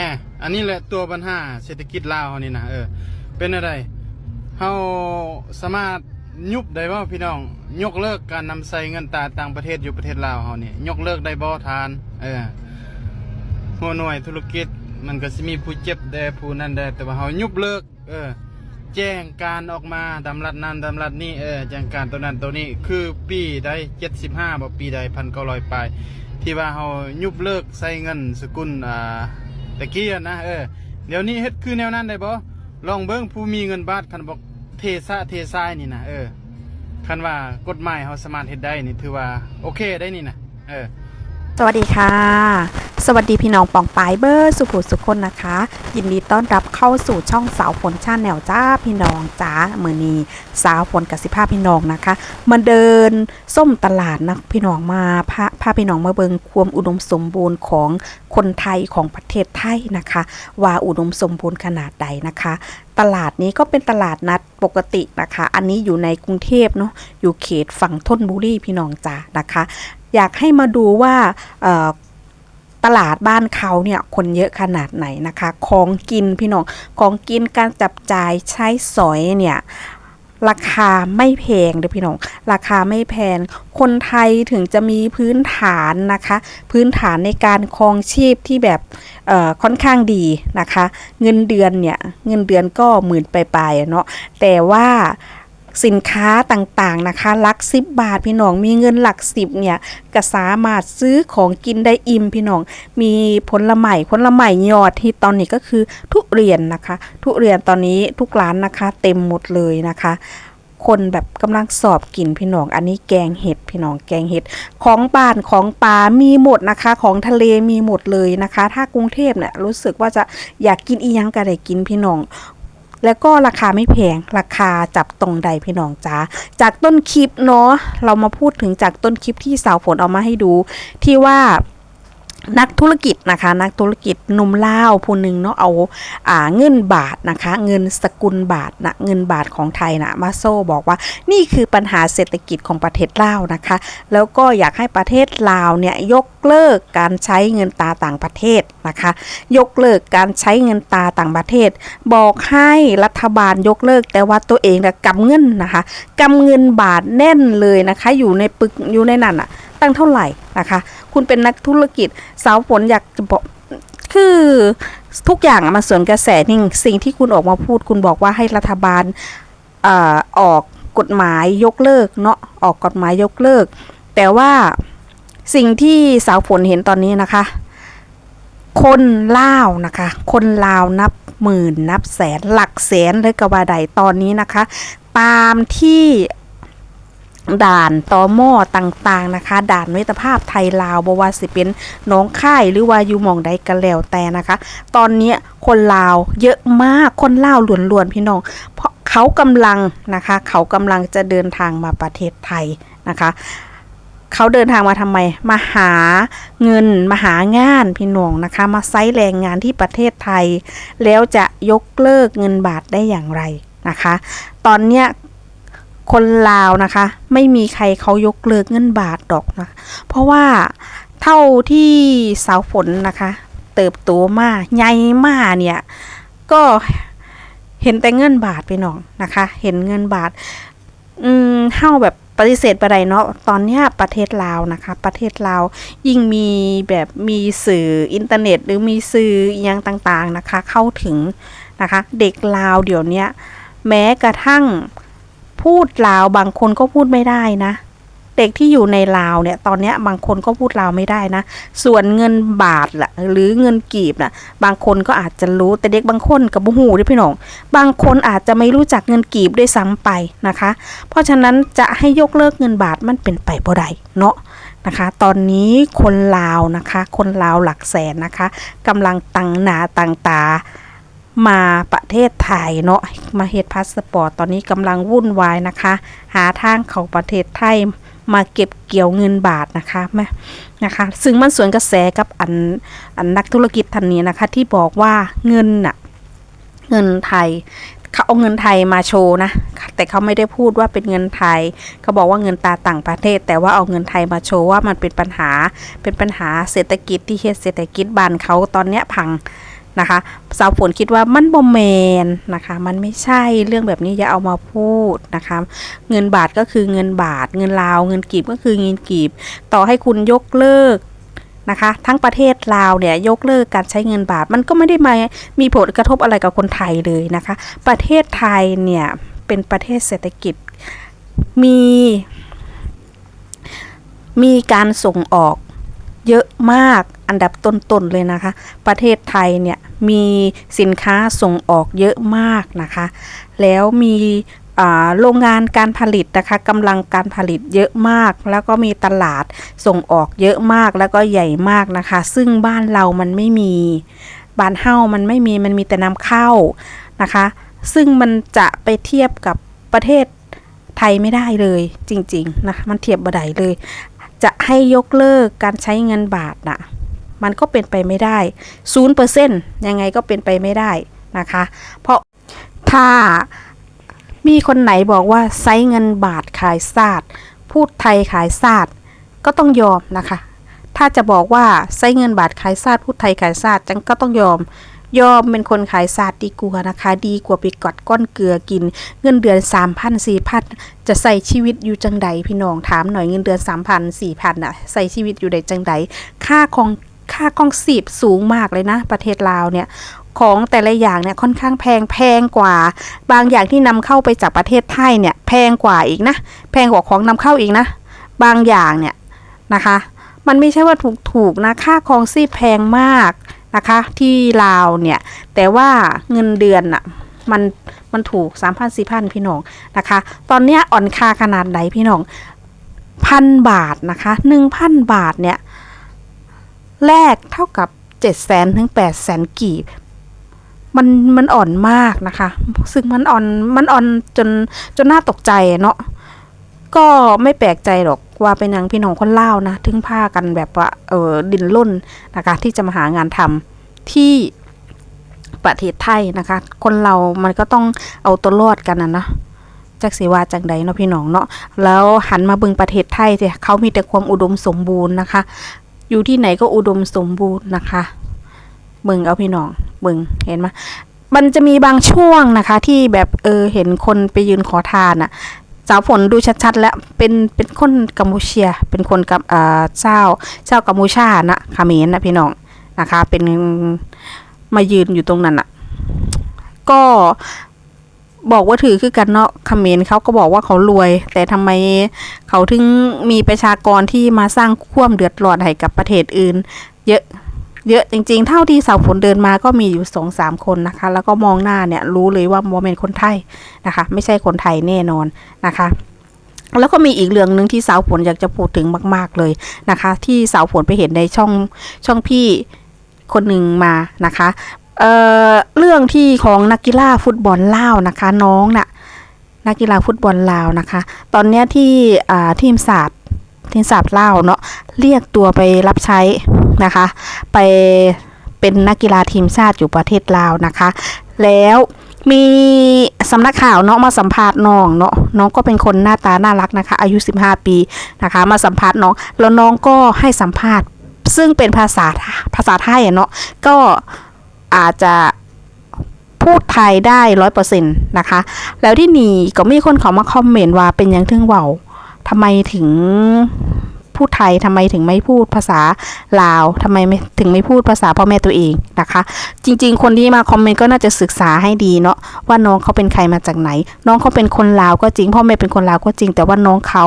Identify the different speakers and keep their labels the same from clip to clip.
Speaker 1: น่ อันนี้แหละตัวปัญหาเศรษฐกิจลาวเนี่นะเออ เป็นอะไรเฮาสามารถยุบได้บ่พี่น้อง ยกเลิกการนำใส่เงินตราต่างประเทศอยู่ประเทศลาวเฮานี่ยกเลิกได้บ่ทาน เออหัวหน่วยธุรกิจมันก็สิมีผู้เจ็บแด่ผู้นั้นแด่แต่ว่าเฮายุบเลิก เออ แจ้งการออกมาดำรัดนั้นดำรัดนี้เออแจ้งการตัวนั้นตัวนี้คือปีใด75บ่ปีใด1,900ปลายที่ว่าเฮายุบเลิกใส่เงินสกุลอ่า ตะกี้อะนะเออเดี๋ยวนี้เฮ็ดคือแนวนั้นได้บ่ลองเบิ้งผู้มีเงินบาทคันบอกเทซะเทซายนี่นะเออคันว่ากฎหมายเขาสามารถเฮ็ดได้นี่ถือว่าโอเคได้นี่นะเออ
Speaker 2: สวัสดีค่ะ สวัสดีพี่น้องปองปายเบอร์สุขุสุขคนนะคะ ยินดีต้อนรับเข้าสู่ช่องสาวฝนชาแนลจ้าพี่น้องจ้ามือนีสาวฝนกับสิภาพี่น้องนะคะมาเดินส้มตลาดนะพี่น้องมาพาพาพี่น้องมาเบิงความอุดมสมบูรณ์ของคนไทยของประเทศไทยนะคะ ว่าอุดมสมบูรณ์ขนาดใดนะคะ ตลาดนี้ก็เป็นตลาดนัดปกตินะคะ อันนี้อยู่ในกรุงเทพเนาะอยู่เขตฝั่งทนบุรีพี่น้องจ้านะคะ อยากให้มาดูว่าตลาดบ้านเขาเนี่ยคนเยอะขนาดไหนนะคะ ของกินพี่น้อง ของกินการจับจ่ายใช้สอยเนี่ยราคาไม่แพงเด้อพี่น้อง ราคาไม่แพง คนไทยถึงจะมีพื้นฐานนะคะ พื้นฐานในการครองชีพที่แบบค่อนข้างดีนะคะ เงินเดือนเนี่ย เงินเดือนก็หมื่นปลายๆเนาะ แต่ว่า สินค้าต่างๆนะคะ หลักสิบบาทพี่น้องมีเงินหลักสิบเนี่ยก็สามารถซื้อของกินได้อิ่มพี่น้อง มีผลไม้ผลไม้ยอดที่ตอนนี้ก็คือทุเรียนนะคะ ทุเรียนตอนนี้ทุกร้านนะคะ เต็มหมดเลยนะคะคนแบบกำลังสอบกินพี่น้อง อันนี้แกงเห็ดพี่น้องแกงเห็ดของบ้านของปลามีหมดนะคะ ของทะเลมีหมดเลยนะคะ ถ้ากรุงเทพเนี่ยรู้สึกว่าจะอยากกินอีหยังก็ได้กินพี่น้อง แล้วก็ราคาไม่แพงราคาจับตรงใดพี่น้องจ้าจากต้นคลิปเนาะเรามาพูดถึงจากต้นคลิปที่สาวฝนเอามาให้ดู ที่ว่า นักธุรกิจนะคะ นักธุรกิจนุ่มล่าผู้หนึ่งเนาะเอาอ่าเงินบาทนะคะ เงินสกุลบาทนะเงินบาทของไทยนะมาโซ่บอกว่า นี่คือปัญหาเศรษฐกิจของประเทศลาวนะคะ แล้วก็อยากให้ประเทศลาวเนี่ยยกเลิกการใช้เงินตาต่างประเทศนะคะ ยกเลิกการใช้เงินตาต่างประเทศ บอกให้รัฐบาลยกเลิก แต่ว่าตัวเองนะกำเงินนะคะกำเงินบาทแน่นเลยนะคะ อยู่ในปึกอยู่ในนั้นอะ ตั้งเท่าไหร่นะคะ คุณเป็นนักธุรกิจสาวฝนอยากจะบอกคือทุกอย่างมันสวนกระแสนิ่งสิ่งที่คุณออกมาพูดคุณบอกว่าให้รัฐบาลออออกกฎหมายยกเลิกเนาะออกกฎหมายยกเลิก แต่ว่าสิ่งที่สาวฝนเห็นตอนนี้นะคะ คนลาวนะคะ คนลาวนับหมื่นนับแสนหลักแสนเลยกว่าใดตอนนี้นะคะ ตามที่ ด่านตอหม้อต่างๆนะคะ ด่านมิตรภาพไทยลาวบว่าสิเป็นน้องค่ายหรือว่าอยู่มองใดกันแล้วแต่นะคะ ตอนนี้คนลาวเยอะมากคนลาวล้วนๆพี่น้อง เพราะเขากำลังนะคะ เขากำลังจะเดินทางมาประเทศไทยนะคะเขาเดินทางมาทำไม มาหาเงิน มาหางานพี่น้องนะคะ มาไซแรงงานที่ประเทศไทย แล้วจะยกเลิกเงินบาทได้อย่างไรนะคะ ตอนเนี้ย คนลาวนะคะ ไม่มีใครเขายกเลิกเงินบาทดอกนะ เพราะว่าเท่าที่สาวฝนนะคะ เติบโตมาใหญ่มาเนี่ย ก็เห็นแต่เงินบาทไปน้องนะคะ เห็นเงินบาท อืมเฮาแบบปฏิเสธไปไดเนาะตอนนี้ประเทศลาวนะคะ ประเทศลาวยิ่งมีแบบมีสื่ออินเทอร์เน็ต หรือมีสื่ออหยังต่างๆนะคะ เข้าถึงนะคะ เด็กลาวเดี๋ยวนี้แม้กระทั่ง พูดลาวบางคนก็พูดไม่ได้นะ เด็กที่อยู่ในลาวเนี่ย ตอนนี้บางคนก็พูดลาวไม่ได้นะ ส่วนเงินบาทล่ะ หรือเงินกีบน่ะ บางคนก็อาจจะรู้แต่เด็กบางคนกับบุหูด้วยพี่น้อง บางคนอาจจะไม่รู้จักเงินกีบด้วยซ้ำไปนะคะ เพราะฉะนั้นจะให้ยกเลิกเงินบาทมันเป็นไปบ่ได้เนาะนะคะ ตอนนี้คนลาวนะคะ คนลาวหลักแสนนะคะกำลังตังหนาตังตา มาประเทศไทยเนาะมาเฮ็ดพาสปอร์ตตอนนี้กำลังวุ่นวายนะคะ หาทางเข้าประเทศไทยมาเก็บเกี่ยวเงินบาทนะคะแม่นะคะ ซึ่งมันสวนกระแสกับอันอันนักธุรกิจท่านนี้นะคะ ที่บอกว่าเงินน่ะเงินไทยเขาเอาเงินไทยมาโชว์นะแต่เขาไม่ได้พูดว่าเป็นเงินไทย เขาบอกว่าเงินตาต่างประเทศ แต่ว่าเอาเงินไทยมาโชว์ว่ามันเป็นปัญหาเป็นปัญหาเศรษฐกิจที่เฮ็ดเศรษฐกิจบ้านเขาตอนเนี้ยพัง นะคะสาวฝนคิดว่ามันบ่แมนนะคะ มันไม่ใช่เรื่องแบบนี้อย่าเอามาพูดนะคะ เงินบาทก็คือเงินบาท เงินลาว เงินกีบก็คือเงินกีบ ต่อให้คุณยกเลิกนะคะ ทั้งประเทศลาวเนี่ยยกเลิกการใช้เงินบาท มันก็ไม่ได้มามีผลกระทบอะไรกับคนไทยเลยนะคะ ประเทศไทยเนี่ยเป็นประเทศเศรษฐกิจมี มีการส่งออก เยอะมากอันดับต้นๆเลยนะคะ ประเทศไทยเนี่ยมีสินค้าส่งออกเยอะมากนะคะ แล้วมีโรงงานการผลิตนะคะกำลังการผลิตเยอะมาก แล้วก็มีตลาดส่งออกเยอะมากแล้วก็ใหญ่มากนะคะ ซึ่งบ้านเรามันไม่มีบ้านเฮ้ามันไม่มีมันมีแต่นำเข้านะคะ ซึ่งมันจะไปเทียบกับประเทศไทยไม่ได้เลยจริงๆนะมันเทียบบ่ได้เลย จะให้ยกเลิกการใช้เงินบาทนะมันก็เป็นไปไม่ได้ศูนย์เปอร์เซ็นต์ยังไงก็เป็นไปไม่ได้นะคะ เพราะถ้ามีคนไหนบอกว่าใช้เงินบาทขายศาสตร์พูดไทยขายศาสตร์ก็ต้องยอมนะคะ ถ้าจะบอกว่าใช้เงินบาทขายศาสตร์พูดไทยขายศาสตร์จังก็ต้องยอม ยอมเป็นคนขายศาสตร์ดีกว่านะคะ ดีกว่าไปกอดก้อนเกลือกิน เงินเดือน3 0 0 0 4 0 0จะใส่ชีวิตอยู่จังใดพี่น้องถามหน่อยเงินเดือน3 0 0 0 4 0 0น่ะใส่ชีวิตอยู่ใดจังใดค่าของค่าคองสีบสูงมากเลยนะ ประเทศลาวเนี่ยของแต่ละอย่างเนี่ยค่อนข้างแพงแพงกว่า บางอย่างที่นำเข้าไปจากประเทศไทยเนี่ยแพงกว่าอีกนะ แพงกว่าของนำเข้าอีกนะ บางอย่างเนี่ยนะคะ มันไม่ใช่ว่าถูกถูกๆนะค่าครองชีพแพงมาก นะคะ ที่ลาวเนี่ย แต่ว่าเงินเดือนอะมันมันถูก3 0 0 0 4 0 0พี่น้องนะคะ ตอนเนี้ยอ่อนค่าขนาดไหนพี่น้องพันบาทนะคะ1,000บาทเนี่ยแลกเท่ากับ7 0 0 0 0ถึง8 0 0 0 0กีบมันมันอ่อนมากนะคะ ซึ่งมันอ่อนมันอ่อนจนจนน่าตกใจเนาะก็ไม่แปลกใจหรอก ว่าเป็นหยังพี่น้องคนเล่านะถึงพากันแบบว่าเออดินล่นนะคะที่จะมาหางานทำที่ประเทศไทยนะคะ คนเรามันก็ต้องเอาตัวรอดกันนะเนาะจักสีว่าจังใดเนาะพี่น้องเนาะแล้วหันมาบิ่งประเทศไทยเนี่ยเขามีแต่ความอุดมสมบูรณ์นะคะ อยู่ที่ไหนก็อุดมสมบูรณ์นะคะบิ่งเอาพี่น้องบิ่งเห็นไหมมันจะมีบางช่วงนะคะ ที่แบบเออเห็นคนไปยืนขอทานอะ สาวฝนดูชัดๆ แล้วเป็นเป็นคนกัมพูเชียเป็นคนกับเอ่อเจ้าเจ้ากัมพูชานะเมรนะพี่น้องนะคะ เป็นมายืนอยู่ตรงนั้นอะก็บอกว่าถือคือกันเนาะเขมรเขาก็บอกว่าเขารวย แต่ทำไมเขาถึงมีประชากรที่มาสร้างความเดือดร้อนให้กับประเทศอื่น เยอะ เยอะจริงๆ เท่าที่สาวฝนเดินมาก็มีอยู่สองสามคนนะคะ แล้วก็มองหน้าเนี่ยรู้เลยว่าโมเมนคนไทยนะคะ ไม่ใช่คนไทยแน่นอนนะคะแล้วก็มีอีกเรื่องหนึ่งที่สาวฝนอยากจะพูดถึงมาก ๆเลยนะคะ ที่สาวฝนไปเห็นในช่องช่องพี่คนหนึ่งมานะคะเอ่อเรื่องที่ของนักกีฬาฟุตบอลลาวนะคะ น้องน่ะนักกีฬาฟุตบอลลาวนะคะ ตอนเนี้ยที่อ่าทีมศาสตร์ทีมศาสตร์ลาวเนาะเรียกตัวไปรับใช้ นะคะ ไปเป็นนักกีฬาทีมชาติอยู่ประเทศลาวนะคะ แล้วมีสำนักข่าวเนาะมาสัมภาษณ์น้องเนาะน้องก็เป็นคนหน้าตาน่ารักนะคะ อายุ 15 ปีนะคะ มาสัมภาษณ์น้องแล้วน้องก็ให้สัมภาษณ์ ซึ่งเป็นภาษาภาษาไทยเนาะก็อาจจะพูดไทยได้ร้อยเปอร์เซ็นต์นะคะ แล้วที่นี่ก็มีคนเขามาคอมเมนต์ว่าเป็นยังถึงเว้าทำไมถึง พูดไทยทำไมถึงไม่พูดภาษาลาวทำไมไมถึงไม่พูดภาษาพ่อแม่ตัวเองนะคะ จริง ๆ คนที่มาคอมเมนต์ก็น่าจะศึกษาให้ดีเนาะว่าน้องเขาเป็นใครมาจากไหน น้องเขาเป็นคนลาวก็จริง พ่อแม่เป็นคนลาวก็จริง แต่ว่าน้องเขา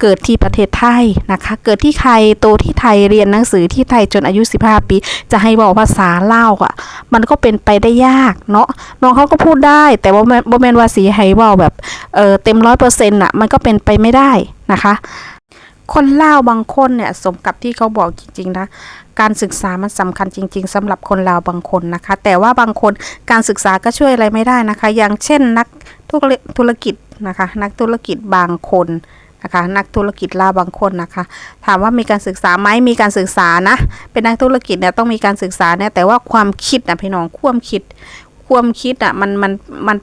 Speaker 2: เกิดที่ประเทศไทยนะคะ เกิดที่ไทยโตที่ไทยเรียนหนังสือที่ไทยจนอายุ 15 ปี จะให้บอกภาษาลาวอะ มันก็เป็นไปได้ยากเนาะน้องเขาก็พูดได้ แต่ว่าบ่แมนว่าสีให้เว้าแบบเออเต็มร้อยเปอร์เซ็นต์อะมันก็เป็นไปไม่ได้นะคะ คนเล่าบางคนเนี่ยสมกับที่เขาบอกจริงๆนะการศึกษามันสำคัญจริง ๆสำหรับคนลาวบางคนนะคะ แต่ว่าบางคนการศึกษาก็ช่วยอะไรไม่ได้นะคะ อย่างเช่นนักธุรกิจนะคะ นักธุรกิจบางคนนะคะนักธุรกิจลาบางคนนะคะ ถามว่ามีการศึกษาไหมมีการศึกษานะ เป็นนักธุรกิจเนี่ยต้องมีการศึกษาเนี่ยแต่ว่าความคิดนะพี่น้องความคิด ความคิดอะมันมันมัน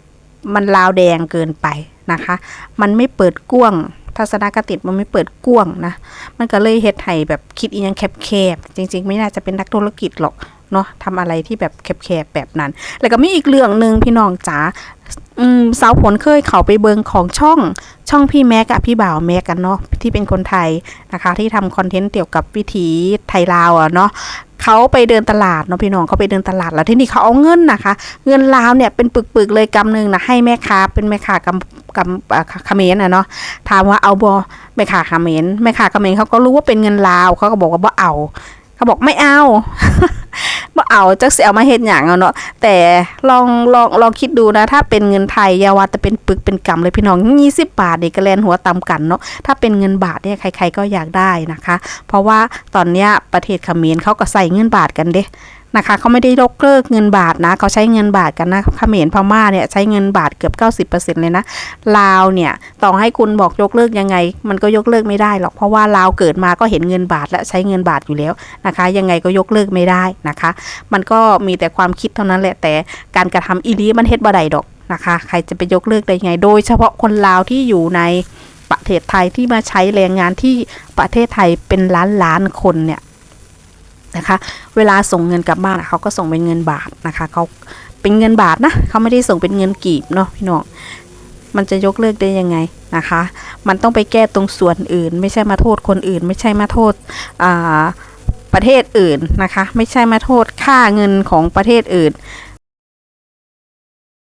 Speaker 2: มันลาวแดงเกินไปนะคะ มันไม่เปิดกว้าง ทัศนคติมันไม่เปิดกว้างนะ มันก็เลยเฮ็ดให้แบบคิดอีหยังแคบๆ จริง ๆ ไม่น่าจะเป็นนักธุรกิจหรอกเนาะทำอะไรที่แบบแคบๆแบบนั้น แล้วก็มีอีกเรื่องหนึ่งพี่น้องจ๋าอืมสาวผลเคยเขาไปเบิงของช่องช่องพี่แม็กกับพี่บ่าวแม็กกันเนาะที่เป็นคนไทยนะคะ ที่ทำคอนเทนต์เกี่ยวกับวิถีไทยลาวอะเนาะ เขาไปเดินตลาดเนาะพี่น้องเขาไปเดินตลาดแล้วที่นี่เขาเอาเงินนะคะ เงินลาวเนี่ยเป็นปึกๆเลยกำหนึ่งนะให้แม่ค้าเป็นแม่ค้ากำกำอ่าเขมรนะเนาะถามว่าเอาบอแม่ค้าเขมรแม่ค้าเขมรเขาก็รู้ว่าเป็นเงินลาวเขาก็บอกว่าบ่เอาเขาบอกไม่เอา บ่เอาจักสิเอามาเฮ็ดหยังเอาเนาะแต่ลองลองลองคิดดูนะ ถ้าเป็นเงินไทยอยาว่าแต่เป็นปึกเป็นกำเลยพี่น้อง20 บาทนี่ก็แลนหัวตำกันเนาะถ้าเป็นเงินบาทเนี่ยใคร ๆก็อยากได้นะคะ เพราะว่าตอนเนี้ยประเทศเขมรเขาก็ใส่เงินบาทกันเด้ นะคะเขาไม่ได้ยกเลิกเงินบาทนะเขาใช้เงินบาทกันนะเขมรพม่าเนี่ยใช้เงินบาทเกือบ 90%เลยนะลาวเนี่ยต่อให้คุณบอกยกเลิกยังไง มันก็ยกเลิกไม่ได้หรอกเพราะว่าลาวเกิดมาก็เห็นเงินบาทและใช้เงินบาทอยู่แล้วนะคะ ยังไงก็ยกเลิกไม่ได้นะคะ มันก็มีแต่ความคิดเท่านั้นแหละแต่การกระทำอีลีมันเฮ็ดบ่ได้ดอกนะคะ ใครจะไปยกเลิกได้ยังไง โดยเฉพาะคนลาวที่อยู่ในประเทศไทยที่มาใช้แรงงานที่ประเทศไทยเป็นล้านล้านคนเนี่ย นะคะ เวลาส่งเงินกลับบ้านเขาก็ส่งเป็นเงินบาทนะคะเขาเป็นเงินบาทนะเขาไม่ได้ส่งเป็นเงินกีบเนาะพี่น้องมันจะยกเลิกได้ยังไงนะคะ มันต้องไปแก้ตรงส่วนอื่น ไม่ใช่มาโทษคนอื่น ไม่ใช่มาโทษประเทศอื่นนะคะ ไม่ใช่มาโทษค่าเงินของประเทศอื่น